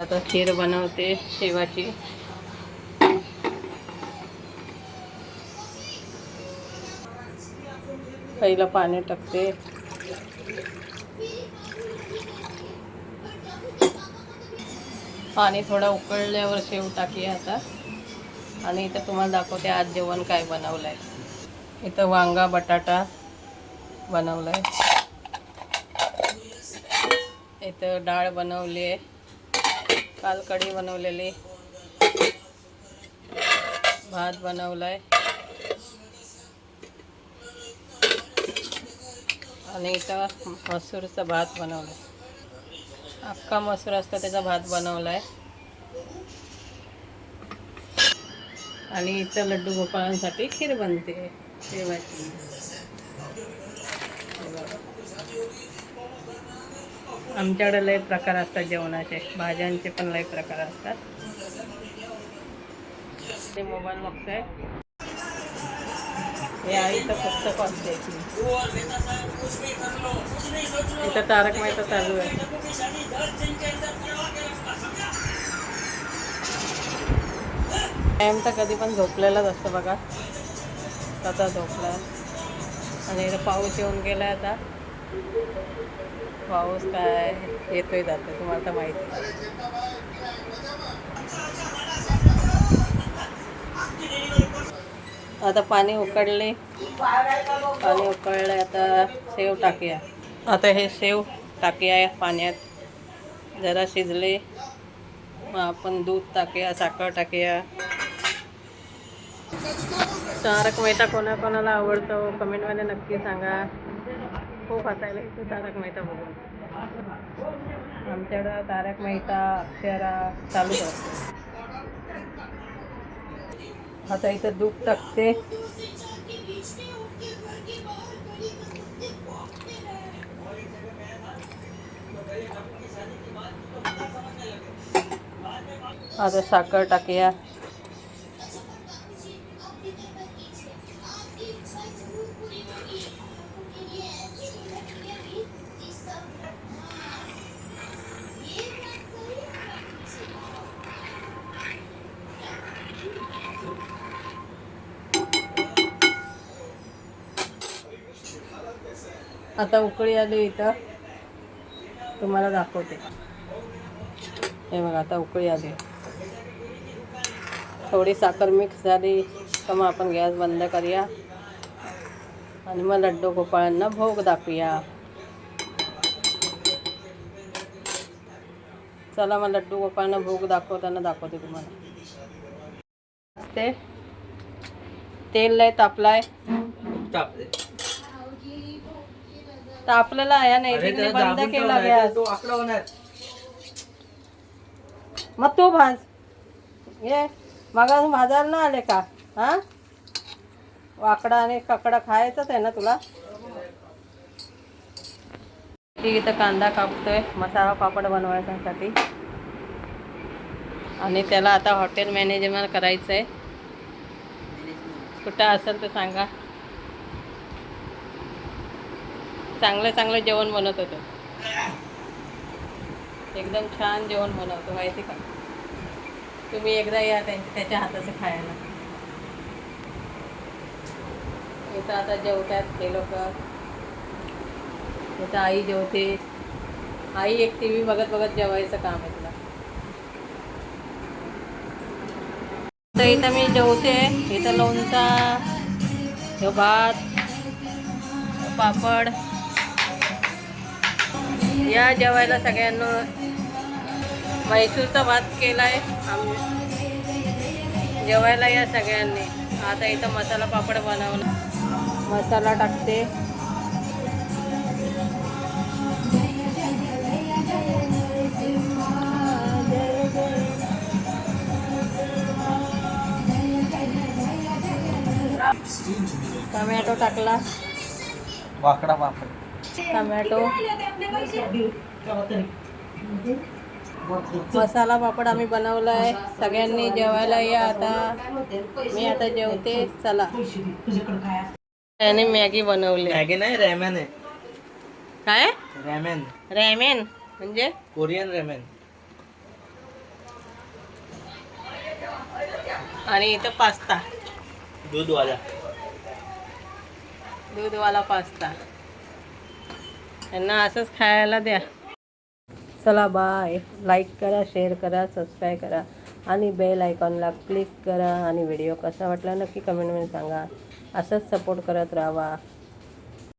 आता खीर बनवते शेवाची. पहिलं पाणी टाकते. पाणी थोडं उकळल्यावर शेव टाकी आता. आणि इथं तुम्हाला दाखवते आज जेवण काय बनवलं आहे इथं वांगा बटाटा बनवलं आहे इथं डाळ बनवली आहे काल कढी बनवलेली. भात बनवलाय. आणि इथं मसूरचा भात बनवलाय. अख्खा मसूर असतो त्याचा भात बनवलाय. आणि इथं लड्डू गोपाळांसाठी खीर बनते. शेवाची हे बघा. आमच्याकडे लय प्रकार असतात जेवणाचे. भाज्यांचे पण लय प्रकार असतात. ते मोबाईल बघतोय. हे आईचं पुस्तक वाचते. इथं तारक मेहता चालू आहे. टाईम तर कधी पण झोपलेलाच असतं बघा. आता झोपला. आणि इथं पाऊस येऊन गेला आता. पाऊस काय येतोय जातो तुम्हाला तर माहिती आता पाणी उकडले. पाणी उकळले आता शेव टाकूया. आता हे शेव टाकूया पाण्यात. जरा शिजले. मग आपण दूध टाकूया साखर टाकूया. तारक मेहता कोणाकोणाला आवडतो हो, कमेंटमध्ये नक्की सांगा. खूप हसायला येतो तारक मेहता बघून. आमच्याकडं तारक मेहता अक्षरा चालूच असतो आता इथं दूध टाकते. आता साखर टाकूया. आता उकळी आली इथं. तुम्हाला दाखवते. हे बघा आता उकळी आली. थोडी साखर मिक्स झाली तर मग आपण गॅस बंद करूया. आणि मग लड्डू गोपाळांना भोग दाखवूया. चला मग लड्डू गोपाळांना भोग दाखवताना दाखवते तुम्हाला. ते तेल लय तापलाय. तापले. तापलेला आहे नाही अरे तिने त्याला बंद केला गॅस तो मग तू भाज. ये मग भाजायला ना आले का? हा? वाकडा आणि ककडा खायचंच आहे ना तुला? ठीक इथं कांदा कापतोय मसाला पापड बनवायसाठी. आणि त्याला आता हॉटेल मॅनेजमेंट करायचं आहे कुठं असेल तर सांगा. चांगलं चांगलं जेवण बनवत होतो. एकदम छान जेवण बनवतो माहिती का? तुम्ही एकदा या त्यांच्या त्याच्या हाताचं खायला. इथं आता जेवतात हे लोक. इथं आई जेवते. आई एक टी व्ही बघत बघत जेवायचं काम आहे तुला. तर इथं मी जेवते. इथं लोणचा हे भात पापड या जेवायला सगळ्यांना. म्हैसूरचा भात केला आहे आम जेवायला या सगळ्यांनी. आता इथं मसाला पापड बनवला मसाला टाकते. टोमॅटो टाकला. वाकडा पापड. टमॅटो. मसाला पापड आम्ही बनवला आहे सगळ्यांनी जेवायला या आता. मी आता जेवते. चला. मॅगी बनवली. मॅगी नाही रॅमॅन आहे. काय? रॅमॅन. रॅमॅन. म्हणजे? Korean ramen. आणि इथं पास्ता. दूधवाला. दूधवाला पास्ता. यांना असंच खायला द्या. चला बाय लाईक करा शेअर करा सबस्क्राईब करा आणि बेल आयकॉनला क्लिक करा आणि व्हिडिओ कसा वाटला नक्की कमेंटमध्ये सांगा. असंच सपोर्ट करत राहा.